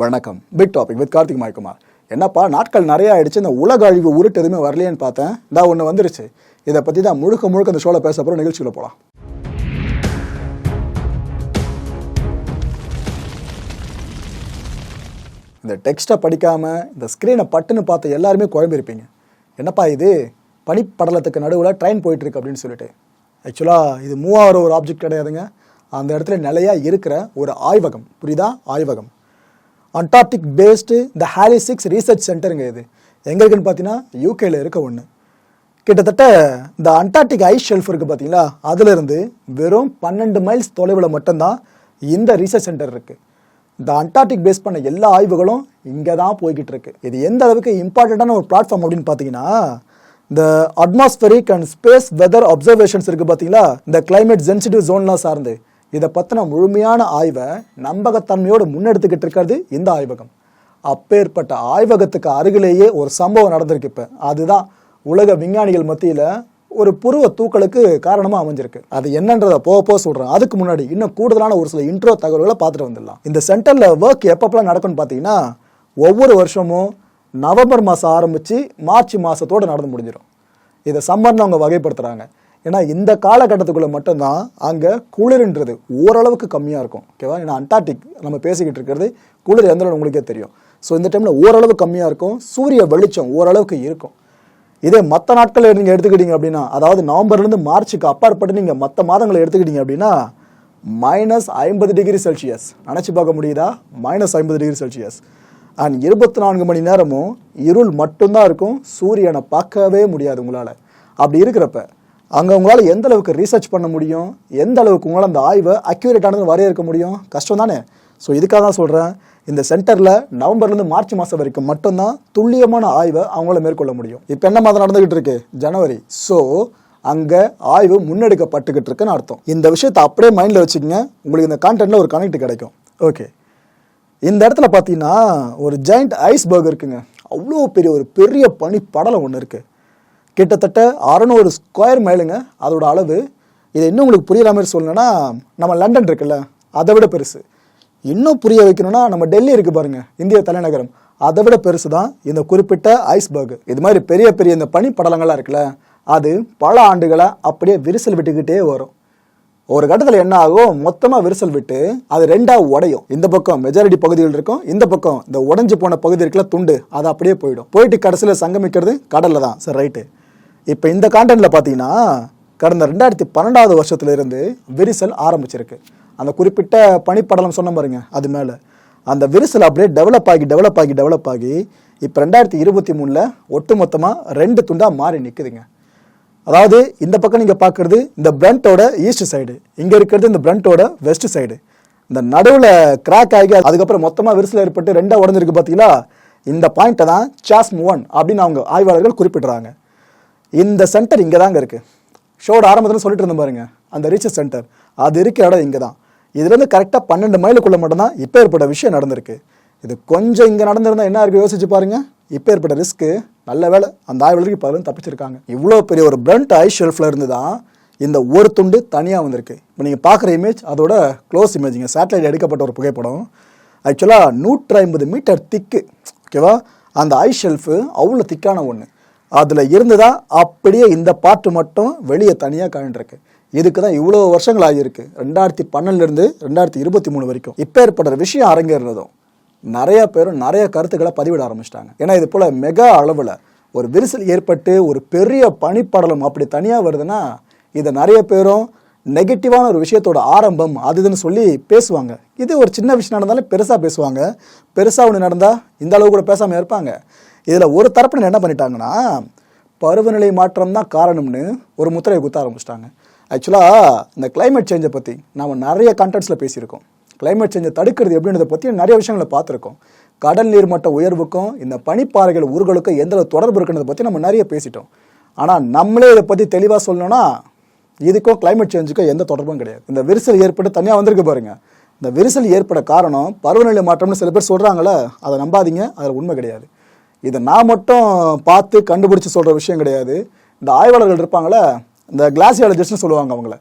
வணக்கம். Big topic with Karthik மாய்குமார். என்னப்பா நாட்கள் நிறைய ஆயிடுச்சு இந்த உலக அழிவு உருட்டு எதுவுமே வரலையேன்னு பார்த்தேன். இதா ஒன்று வந்துருச்சு. இதை பற்றி தான் முழுக்க முழுக்க இந்த ஷோவில் பேச போகிற நிகழ்ச்சியில் போகலாம் இந்த டெக்ஸ்ட்டை படிக்காமல் இந்த ஸ்க்ரீனை பட்டுன்னு பார்த்து எல்லாருமே குழம்பிருப்பீங்க என்னப்பா இது? பனிப்படலத்துக்கு நடுவில் ட்ரெயின் போயிட்டுருக்கு அப்படின்னு சொல்லிட்டு. ஆக்சுவலாக இது மூவாயிரம் ஒரு ஆப்ஜெக்ட் கிடையாதுங்க. அந்த இடத்துல நிலையாக இருக்கிற ஒரு ஆய்வகம். புரியுதா? ஆய்வகம். அண்டார்டிக் பேஸ்டு இந்த ஹாலி சிக்ஸ் ரீசர்ச் சென்டருங்க இது. எங்கே இருக்குன்னு பார்த்தீங்கன்னா யூகேல இருக்க ஒன்று கிட்டத்தட்ட இந்த அண்டார்டிக் ஐஸ் ஷெல்ஃப் இருக்குது பார்த்தீங்களா அதுலேருந்து வெறும் பன்னெண்டு மைல்ஸ் தொலைவில் மட்டும்தான் இந்த ரீசர்ச் சென்டர் இருக்குது இந்த அண்டார்டிக் பேஸ் பண்ண எல்லா ஆய்வுகளும் இங்கே தான் போய்கிட்டு இருக்கு. இது எந்த அளவுக்கு இம்பார்ட்டண்ட்டான ஒரு பிளாட்ஃபார்ம் அப்படின்னு பார்த்தீங்கன்னா இந்த atmospheric and space weather observations இருக்குது பார்த்தீங்களா இந்த கிளைமேட் சென்சிட்டிவ் ஜோன்லாம் சார்ந்து. இதை பற்றின முழுமையான ஆய்வை நம்பகத்தன்மையோடு முன்னெடுத்துக்கிட்டு இருக்கிறது இந்த ஆய்வகம். அப்பேற்பட்ட ஆய்வகத்துக்கு அருகிலேயே ஒரு சம்பவம் நடந்திருக்கு இப்போ. அதுதான் உலக விஞ்ஞானிகள் மத்தியில் ஒரு புருவ தூக்கலுக்கு காரணமாக அமைஞ்சிருக்கு. அது என்னன்றதை போக போக சொல்கிறேன் அதுக்கு முன்னாடி இன்னும் கூடுதலான ஒரு சில இன்ட்ரோ தகவல்களை பார்த்துட்டு வந்துடலாம். இந்த சென்டரில் ஒர்க் எப்பப்பெல்லாம் நடக்கும்னு பார்த்தீங்கன்னா ஒவ்வொரு வருஷமும் நவம்பர் மாதம் ஆரம்பித்து மார்ச் மாதத்தோடு நடந்து முடிஞ்சிடும் இதை சம்மர்னு அவங்க வகைப்படுத்துகிறாங்க ஏன்னா இந்த காலகட்டத்துக்குள்ளே மட்டும்தான் அங்கே குளிர்ன்றது ஓரளவுக்கு கம்மியாக இருக்கும். ஓகேவா ஏன்னா அண்டார்டிக் நம்ம பேசிக்கிட்டு இருக்கிறது குளிர் எந்த உங்களுக்கே தெரியும். ஸோ இந்த டைமில் ஓரளவு கம்மியாக இருக்கும். சூரிய வெளிச்சம் ஓரளவுக்கு இருக்கும். இதே மற்ற நாட்களை நீங்கள் எடுத்துக்கிட்டீங்க அப்படின்னா அதாவது நவம்பர்லேருந்து மார்ச்சுக்கு அப்பாற்பட்டு நீங்கள் மற்ற மாதங்களை எடுத்துக்கிட்டீங்க அப்படின்னா மைனஸ் ஐம்பது டிகிரி செல்சியஸ் நினச்சி பார்க்க முடியுதா? மைனஸ் ஐம்பது டிகிரி செல்சியஸ் அண்ட் இருபத்தி நான்கு மணி நேரமும் இருள் மட்டும்தான் இருக்கும். சூரியனை பார்க்கவே முடியாது உங்களால். அப்படி இருக்கிறப்ப அங்கே உங்களால் எந்த அளவுக்கு ரீசர்ச் பண்ண முடியும்? எந்த அளவுக்கு உங்களால் அந்த ஆய்வை அக்யூரேட்டானது வரையறுக்க முடியும்? கஷ்டம் தானே? ஸோ இதுக்காக தான் சொல்கிறேன் இந்த சென்டரில் நவம்பர்லேருந்து மார்ச் மாதம் வரைக்கும் மட்டும்தான் துல்லியமான ஆய்வை அவங்கள மேற்கொள்ள முடியும். இப்போ என்ன மாதம் நடந்துகிட்டு இருக்கு? ஜனவரி. ஸோ அங்கே ஆய்வு முன்னெடுக்கப்பட்டுக்கிட்டு இருக்குன்னு அர்த்தம். இந்த விஷயத்தை அப்படியே மைண்டில் வச்சுக்கோங்க. உங்களுக்கு இந்த கான்டென்ட்டில் ஒரு கனெக்ட் கிடைக்கும். ஓகே இந்த இடத்துல பார்த்தீங்கன்னா ஒரு ஜாயிண்ட் ஐஸ்பர்க் இருக்குங்க. அவ்வளோ பெரிய ஒரு பெரிய பனி படலம் ஒன்று இருக்குது கிட்டத்தட்ட அறநூறு ஸ்கொயர் மைலுங்க அதோட அளவு. இதை இன்னும் உங்களுக்கு புரியல மாதிரி சொல்லணும்னா நம்ம லண்டன் இருக்குல்ல அதை விட பெருசு. இன்னும் புரிய வைக்கணும்னா நம்ம டெல்லி இருக்கு பாருங்க இந்திய தலைநகரம். அதை விட பெருசு தான் இந்த குறிப்பிட்ட ஐஸ்பர்க் இது மாதிரி பெரிய பெரிய இந்த பனி இருக்குல்ல அது பல ஆண்டுகளை அப்படியே விரிசல் விட்டுக்கிட்டே வரும். ஒரு கட்டத்தில் என்ன ஆகும்? மொத்தமாக விரிசல் விட்டு அது ரெண்டாக உடையும். இந்த பக்கம் மெஜாரிட்டி பகுதிகள் இருக்கும் இந்த பக்கம் இந்த உடஞ்சி போன பகுதி இருக்குல்ல துண்டு அது அப்படியே போயிடும். போயிட்டு கடைசியில் சங்கமிக்கிறது கடலில் தான். சரி ரைட்டு இப்போ இந்த கான்டென்ட்ல பார்த்தீங்கன்னா கடந்த ரெண்டாயிரத்தி பன்னெண்டாவது வருஷத்துலேருந்து விரிசல் ஆரம்பிச்சிருக்கு. அந்த குறிப்பிட்ட பனிப்படலம் சொன்ன பாருங்க அது மேலே. அந்த விரிசல் அப்படியே டெவலப் ஆகி டெவலப் ஆகி டெவலப் ஆகி இப்போ ரெண்டாயிரத்தி இருபத்தி மூணில் ஒட்டுமொத்தமாக ரெண்டு துண்டாக மாறி நிற்குதுங்க அதாவது இந்த பக்கம் நீங்கள் பார்க்குறது இந்த பிரண்டோட ஈஸ்ட் சைடு இங்கே இருக்கிறது இந்த பிரண்டோட வெஸ்ட் சைடு இந்த நடுவில் கிராக் ஆகி அதுக்கப்புறம் மொத்தமாக விரிசல் ஏற்பட்டு ரெண்டாக உடஞ்சிருக்கு பார்த்தீங்களா இந்த பாயிண்ட்டை தான் சாஸ் ஒன் அப்படின்னு அவங்க ஆய்வாளர்கள் குறிப்பிடுறாங்க. இந்த சென்டர் இங்கே தாங்க இருக்குது ஷோட ஆரம்பத்தில் சொல்லிட்டு இருந்தேன் பாருங்க. அந்த ரீசர்ச் சென்டர் அது இருக்க இடம் இங்கே தான் இதுலேருந்து கரெக்டாக பன்னெண்டு மைலுக்குள்ளே மட்டும்தான் இப்போ ஏற்பட்ட விஷயம் நடந்திருக்கு. இது கொஞ்சம் இங்கே நடந்திருந்தால் என்ன இருக்கு யோசிச்சு பாருங்கள் இப்போ ஏற்பட்ட ரிஸ்க்கு நல்ல வேலை அந்த ஆய்வாளருக்கு இப்போ தப்பிச்சிருக்காங்க. இவ்வளோ பெரிய ஒரு பிரண்ட் ஐ ஷெல்ஃபில் இருந்து தான் இந்த ஒரு துண்டு தனியாக வந்திருக்கு. இப்போ நீங்கள் பார்க்குற இமேஜ் அதோட க்ளோஸ் இமேஜிங்க சேட்டலைட் எடுக்கப்பட்ட ஒரு புகைப்படம். ஆக்சுவலாக நூற்றி ஐம்பது மீட்டர் திக்கு ஓகேவா அந்த ஐ ஷெல்ஃபு அவ்வளோ திக்கான ஒன்று அதில் இருந்து தான் அப்படியே இந்த பாட்டு மட்டும் வெளியே தனியாக காணிட்டுருக்கு இதுக்கு தான் இவ்வளோ வருஷங்கள் ஆகியிருக்கு. ரெண்டாயிரத்தி பன்னெண்டுலேருந்து ரெண்டாயிரத்தி இருபத்தி மூணு வரைக்கும். இப்போ ஏற்படுற விஷயம் அரங்கேறதும் நிறைய பேரும் நிறைய கருத்துக்களை பதிவிட ஆரம்பிச்சிட்டாங்க. ஏன்னா இது போல் மெகா அளவில் ஒரு விரிசல் ஏற்பட்டு ஒரு பெரிய பனிப்படலம் அப்படி தனியாக வருதுன்னா இதை நிறைய பேரும் நெகட்டிவான ஒரு விஷயத்தோட ஆரம்பம் அது இதுன்னு சொல்லி பேசுவாங்க. இது ஒரு சின்ன விஷயம் நடந்தாலும் பெருசாக பேசுவாங்க. பெருசாக ஒன்று நடந்தால் இந்த அளவு கூட பேசாமல் இருப்பாங்க. இதில் ஒரு தரப்பினர் என்ன பண்ணிட்டாங்கன்னா பருவநிலை மாற்றம் தான் காரணம்னு ஒரு முத்திரையை குத்த ஆரம்பிச்சிட்டாங்க. ஆக்சுவலாக இந்த கிளைமேட் சேஞ்சை பற்றி நாம் நிறைய கண்டென்ட்ஸில் பேசியிருக்கோம். கிளைமேட் சேஞ்சை தடுக்கிறது எப்படின்றத பற்றி நிறைய விஷயங்களை பார்த்துருக்கோம். கடல் நீர் மட்ட உயர்வுக்கும் இந்த பனிப்பாறைகள் ஊர்களுக்கும் எந்த தொடர்பு இருக்குன்றதை பற்றி நம்ம நிறைய பேசிட்டோம். ஆனால் நம்மளே இதை பற்றி தெளிவாக சொல்லணும்னா இதுக்கும் கிளைமேட் சேஞ்சுக்கும் எந்த தொடர்பும் கிடையாது. இந்த விரிசல் ஏற்பட்டு தனியாக வந்திருக்கு பாருங்க. இந்த விரிசல் ஏற்பட காரணம் பருவநிலை மாற்றம்னு சில பேர் சொல்கிறாங்களே அதை நம்பாதீங்க அதில் உண்மை கிடையாது. இதை நான் மட்டும் பார்த்து கண்டுபிடிச்சு சொல்கிற விஷயம் கிடையாது. இந்த ஆய்வாளர்கள் இருப்பாங்களே இந்த கிளாசியாலஜிஸ்ட்னு சொல்லுவாங்க அவங்கள.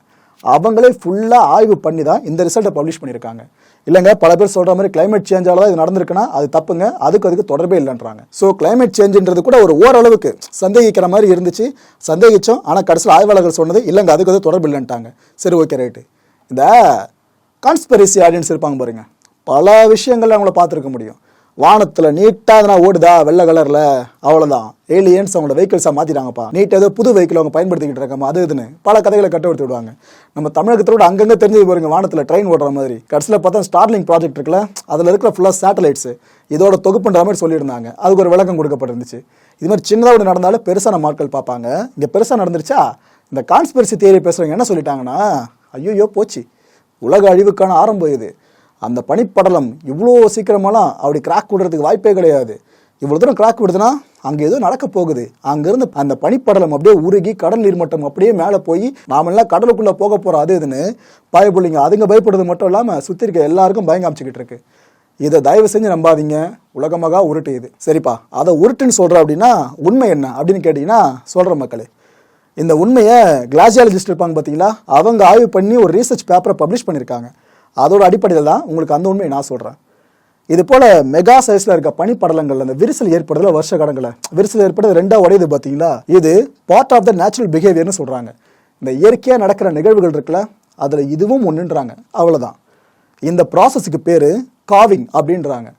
அவங்களே ஃபுல்லாக ஆய்வு பண்ணி தான் இந்த ரிசல்ட்டை பப்ளிஷ் பண்ணியிருக்காங்க. இல்லைங்க பல பேர் சொல்கிற மாதிரி கிளைமேட் சேஞ்சால் தான் இது நடந்திருக்குன்னா அது தப்புங்க அதுக்கு அதுக்கு தொடர்பே இல்லைன்றாங்க. ஸோ கிளைமேட் சேஞ்சுன்றது கூட ஒரு ஓரளவுக்கு சந்தேகிக்கிற மாதிரி இருந்துச்சு. சந்தேகிச்சோம் ஆனால் கடைசியில் ஆய்வாளர்கள் சொன்னது இல்லைங்க அதுக்கு அது தொடர்பு இல்லைன்ட்டாங்க. சரி ஓகே ரைட்டு இந்த கான்ஸ்பெரிசி ஆடியன்ஸ் இருப்பாங்க பாருங்க. பல விஷயங்கள் அவங்கள பார்த்துருக்க முடியும். வானத்தில் நீட்டாக அதனால் ஓடுதா வெள்ளை கலரில் அவ்வளோதான் ஏலியன்ஸ் அவங்களோட வெஹிக்கிள்ஸாக மாற்றிட்டாங்கப்பா நீட் ஏதோ புது வெஹிக்கிள் அவங்க பயன்படுத்திக்கிட்டு இருக்காம அது இதுன்னு. பல கதைகளை கட்ட எடுத்து விடுவாங்க. நம்ம தமிழகத்தோட அங்கங்கே தெரிஞ்சு பாருங்க வானத்தில் ட்ரெயின் ஓடுற மாதிரி. கடைசியில் பார்த்தா ஸ்டார்லிங் ப்ராஜெக்ட் இருக்குல்ல அதில் இருக்கிற ஃபுல்லாக சேட்டலைட்ஸு இதோட தொகுப்புன்ற மாதிரி சொல்லியிருந்தாங்க. அதுக்கு ஒரு விளக்கம் கொடுக்கப்பட்டிருந்துச்சு. இது மாதிரி சின்னதாக ஒன்று நடந்தாலும் பெருசான மக்கள் பார்ப்பாங்க. இங்கே பெருசாக நடந்துருச்சா? இந்த கான்ஸ்பிரசி தியரி பேசுகிறவங்க என்ன சொல்லிட்டாங்கன்னா ஐயோ போச்சு. உலக அழிவுக்கான ஆரம்பம் இது. அந்த பனிப்படலம் இவ்வளோ சீக்கிரமெல்லாம் அப்படி கிராக் விடுறதுக்கு வாய்ப்பே கிடையாது. இவ்வளோ தூரம் கிராக் விடுதுன்னா அங்கே ஏதோ நடக்க போகுது. அங்கேருந்து அந்த பனிப்படலம் அப்படியே உருகி கடல் நீர்மட்டம் அப்படியே மேலே போய் நாமெல்லாம் கடலுக்குள்ளே போக போகிறோம் அது இதுன்னு பயப்படுங்க அதுங்க பயப்படுறது மட்டும் இல்லாமல் சுற்றி இருக்க எல்லாருக்கும் பயம் காமிச்சிக்கிட்டு இருக்கு. இதை தயவு செஞ்சு நம்பாதீங்க. உலகமாக உருட்டு இது. சரிப்பா அதை உருட்டுன்னு சொல்கிற அப்படின்னா உண்மை என்ன அப்படின்னு கேட்டிங்கன்னா சொல்கிற மக்களே இந்த உண்மையை கிளாசியாலஜிஸ்ட் இருப்பாங்க பார்த்தீங்களா அவங்க ஆய்வு பண்ணி ஒரு ரீசர்ச் பேப்பரை பப்ளிஷ் பண்ணியிருக்காங்க அதோட அடிப்படையில் தான் உங்களுக்கு அந்த உண்மையை நான் சொல்கிறேன் இது போல் மெகா சைஸில் இருக்க பனிப்படலங்கள் அந்த விரிசல் ஏற்படுறதுல வருஷ கடங்களை விரிசல் ஏற்படுறது ரெண்டாக உடையுது பார்த்தீங்களா? இது பார்ட் ஆஃப் த நேச்சுரல் பிஹேவியர்னு சொல்கிறாங்க இந்த இயற்கையாக நடக்கிற நிகழ்வுகள் இருக்குல்ல அதில் இதுவும் ஒன்றுன்றாங்க அவ்வளோதான் இந்த ப்ராசஸுக்கு பேர் காவிங் அப்படின்றாங்க.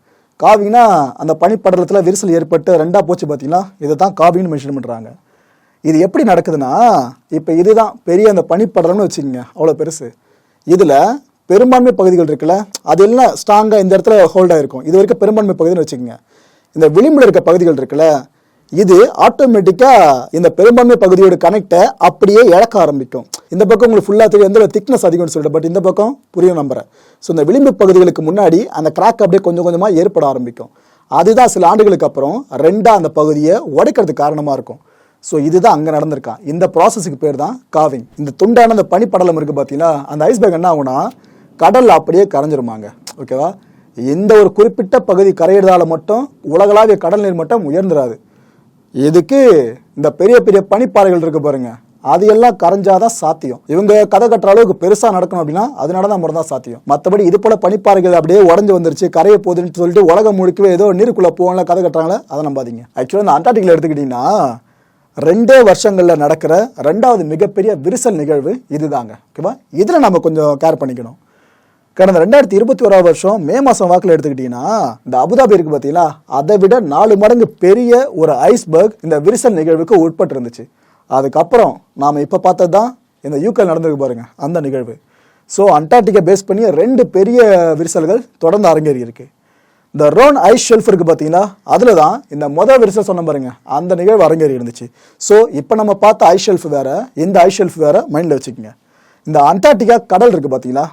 காவிங்னா அந்த பனிப்படலத்தில் விரிசல் ஏற்பட்டு ரெண்டாக போச்சு பார்த்தீங்கன்னா இதை தான் காவிங்னு மென்ஷன் பண்ணுறாங்க இது எப்படி நடக்குதுன்னா இப்போ இதுதான் பெரிய அந்த பனிப்படலம்னு வச்சுக்கோங்க அவ்வளோ பெருசு. இதில் பெரும்பான்மை பகுதிகள் இருக்குல்ல அதெல்லாம் ஸ்ட்ராங்காக இந்த இடத்துல ஹோல்டாக இருக்கும் இது வரைக்கும் பெரும்பான்மை பகுதின்னு வச்சுக்கோங்க. இந்த விளிம்பில் இருக்க பகுதிகள் இருக்குல்ல இது ஆட்டோமேட்டிக்காக இந்த பெரும்பான்மை பகுதியோட கனெக்டை அப்படியே இழக்க ஆரம்பிக்கும். இந்த பக்கம் உங்களுக்கு ஃபுல்லாக தெரியும் எந்த திக்னஸ் அதிகம்னு சொல்லிட்டு பட் இந்த பக்கம் புரியும் நம்புறேன் ஸோ இந்த விளிம்பு பகுதிகளுக்கு முன்னாடி அந்த கிராக் அப்படியே கொஞ்சம் கொஞ்சமாக ஏற்பட ஆரம்பிக்கும். அதுதான் சில ஆண்டுகளுக்கு அப்புறம் ரெண்டாக அந்த பகுதியை உடைக்கிறதுக்கு காரணமாக இருக்கும். ஸோ இதுதான் அங்கே நடந்திருக்கான் இந்த ப்ராசஸுக்கு பேர் தான் காவிங் இந்த துண்டான அந்த பனிப்படலம் இருக்குது பார்த்தீங்கன்னா அந்த ஐஸ்பேக் என்ன ஆகுனா கடல் அப்படியே கரைஞ்சிருமாங்க. ஓகேவா? எந்த ஒரு குறிப்பிட்ட பகுதி கரையிறதால மட்டும் உலகளாவிய கடல் நீர் மட்டம் உயர்ந்துராது. இதுக்கு இந்த பெரிய பெரிய பனிப்பாறைகள் இருக்கு பாருங்க. அது எல்லாம் கரைஞ்சாதான் சாத்தியம். இவங்க கதை கட்டுற அளவுக்கு பெருசா நடக்கணும் அப்படின்னா அதனால தான் தான் சாத்தியம். மற்றபடி இது போல பனிப்பாறைகள் அப்படியே உடஞ்சு வந்துருச்சு கரைய போகுதுன்னு சொல்லிட்டு உலகம் முழுக்கவே ஏதோ நீருக்குள்ள போகல கதை கட்டுறாங்களே அதை நம்பாதீங்க. ஆக்சுவலாக இந்த அண்டார்டிகில் எடுத்துக்கிட்டீங்கன்னா ரெண்டே வருஷங்களில் நடக்கிற ரெண்டாவது மிகப்பெரிய விரிசல் நிகழ்வு இதுதாங்க. ஓகேவா? இதில் நம்ம கொஞ்சம் கேர் பண்ணிக்கணும். கடந்த ரெண்டாயிரத்தி இருபத்தி ஓராவது வருஷம் மே மாதம் வாக்கில் எடுத்துக்கிட்டிங்கன்னா இந்த அபுதாபி இருக்கு பார்த்தீங்களா அதை விட நாலு மடங்கு பெரிய ஒரு ஐஸ்பர்க் இந்த விரிசல் நிகழ்வுக்கு உட்பட்டு இருந்துச்சு அதுக்கப்புறம் நாம் இப்போ பார்த்தது தான் இந்த யூகே நடந்திருக்கு பாருங்க அந்த நிகழ்வு. ஸோ அண்டார்டிகா பேஸ் பண்ணி ரெண்டு பெரிய விரிசல்கள் தொடர்ந்து அரங்கேறி இருக்கு. இந்த ரோன் ஐஸ் ஷெல்ஃப் இருக்கு பார்த்தீங்களா அதில் தான் இந்த மொதல் விரிசல் சொன்ன பாருங்க அந்த நிகழ்வு அரங்கேறி இருந்துச்சு. ஸோ இப்போ நம்ம பார்த்த ஐஸ் ஷெல்ஃப் வேற இந்த ஐஸ் ஷெல்ஃப் வேற மைண்டில் வச்சுக்கோங்க. இந்த அண்டார்டிகா கடல் இருக்கு பார்த்தீங்களா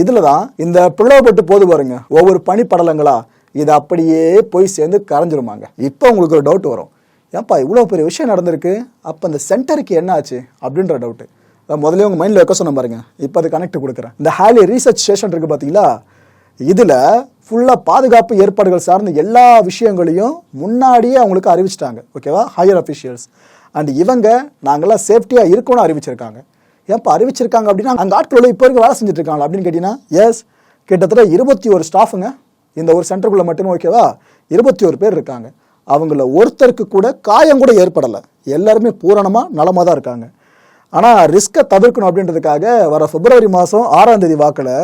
இதில் தான் இந்த பிளவுபட்டு போது பாருங்க. ஒவ்வொரு பனிப்படலங்களா இது அப்படியே போய் சேர்ந்து கரைஞ்சிருமாங்க. இப்போ உங்களுக்கு ஒரு டவுட் வரும். ஏன்ப்பா இவ்வளோ பெரிய விஷயம் நடந்திருக்கு? அப்போ அந்த சென்டருக்கு என்ன ஆச்சு அப்படின்ற டவுட்டு முதல்ல உங்கள் மைண்டில் வைக்க சொன்ன பாருங்க. இப்போ அது கனெக்ட் கொடுக்குறேன். இந்த ஹாலி ரீசர்ச் ஸ்டேஷன் இருக்குது பார்த்தீங்களா இதில் ஃபுல்லாக பாதுகாப்பு ஏற்பாடுகள் சார்ந்த எல்லா விஷயங்களையும் முன்னாடியே அவங்களுக்கு அறிவிச்சிட்டாங்க. ஓகேவா ஹையர் அஃபிஷியல்ஸ் அண்ட் இவங்க நாங்கள்லாம் சேஃப்டியாக இருக்கணும்னு அறிவிச்சிருக்காங்க. ஏன்ப்பா அறிவிச்சிருக்காங்க அப்படின்னா அந்த ஆட்கள் இப்போ வரைக்கும் வேலை செஞ்சுட்டு அப்படின்னு கேட்டிங்கன்னா எஸ் கிட்டத்தட்ட இருபத்தி ஒரு ஸ்டாஃபுங்க இந்த ஒரு சென்டருக்குள்ளே மட்டுமே ஓகேவா இருபத்தி ஒரு பேர் இருக்காங்க. அவங்கள ஒருத்தருக்கு கூட காயம் கூட ஏற்படலை. எல்லாருமே பூரணமாக நலமாக தான் இருக்காங்க. ஆனால் ரிஸ்க்கை தவிர்க்கணும் அப்படின்றதுக்காக வர பிப்ரவரி மாதம் ஆறாம் தேதி வாக்கில்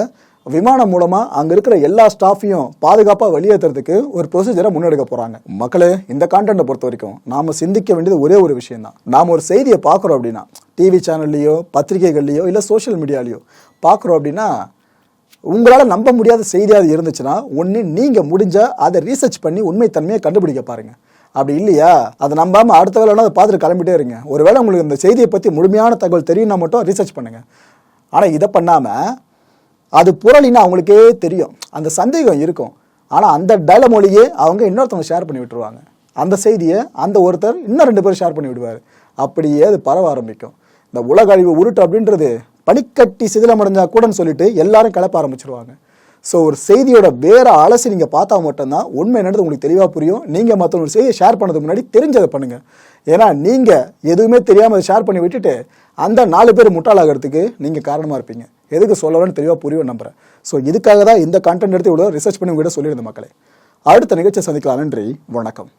விமானம் மூலமாக அங்கே இருக்கிற எல்லா ஸ்டாஃபையும் பாதுகாப்பாக வெளியேற்றுறதுக்கு ஒரு ப்ரொசீஜரை முன்னெடுக்க போகிறாங்க மக்களே இந்த கான்டென்ட்டை பொறுத்த வரைக்கும் நாம் சிந்திக்க வேண்டியது ஒரே ஒரு விஷயம் தான் நாம் ஒரு செய்தியை பார்க்குறோம் அப்படின்னா டிவி சேனல்லையோ பத்திரிகைகள்லையோ இல்லை சோஷியல் மீடியாலையோ பார்க்குறோம் அப்படின்னா உங்களால் நம்ப முடியாத செய்தியாக அது இருந்துச்சுன்னா ஒன்று நீங்கள் முடிஞ்சால் அதை ரீசர்ச் பண்ணி உண்மைத்தன்மையை கண்டுபிடிக்க பாருங்கள் அப்படி இல்லையா? அதை நம்பாமல் அடுத்த வேலை அதை பார்த்துட்டு கிளம்பிட்டே இருங்க. ஒருவேளை உங்களுக்கு இந்த செய்தியை பற்றி முழுமையான தகவல் தெரியும்னா மட்டும் ரீசர்ச் பண்ணுங்கள் ஆனால் இதை பண்ணாமல் அது புரளின்னு அவங்களுக்கே தெரியும். அந்த சந்தேகம் இருக்கும். ஆனால் அந்த டைலமொழியே அவங்க இன்னொருத்தவங்க ஷேர் பண்ணி விட்டுருவாங்க. அந்த செய்தியை அந்த ஒருத்தர் இன்னும் ரெண்டு பேரும் ஷேர் பண்ணி விடுவார். அப்படியே அது பரவ ஆரம்பிக்கும். இந்த உலக அழிவு உருட்டு அப்படின்றது பனிக்கட்டி சிதிலமடைஞ்சா கூடன்னு சொல்லிட்டு எல்லாரும் கிளப்ப ஆரம்பிச்சிருவாங்க. ஸோ ஒரு செய்தியோட வேற அலசி நீங்கள் பார்த்தா மட்டும்தான் உண்மை என்னது உங்களுக்கு தெளிவாக புரியும். நீங்கள் மற்றவங்க ஒரு செய்தியை ஷேர் பண்ணதுக்கு முன்னாடி தெரிஞ்சதை பண்ணுங்க. ஏன்னா நீங்கள் எதுவுமே தெரியாமல் அதை ஷேர் பண்ணி விட்டுட்டு அந்த நாலு பேர் முட்டாளாகிறதுக்கு நீங்கள் காரணமாக இருப்பீங்க. எதுக்கு சொல்லணும்னு தெளிவாக புரியும் நம்புறேன். ஸோ இதுக்காக தான் இந்த கண்டென்ட் எடுத்து இவ்வளோ ரிசர்ச் பண்ணி உங்ககிட்ட சொல்லியிருந்த மக்களே. அடுத்த நிகழ்ச்சியை சந்திக்கலாம். நன்றி. வணக்கம்.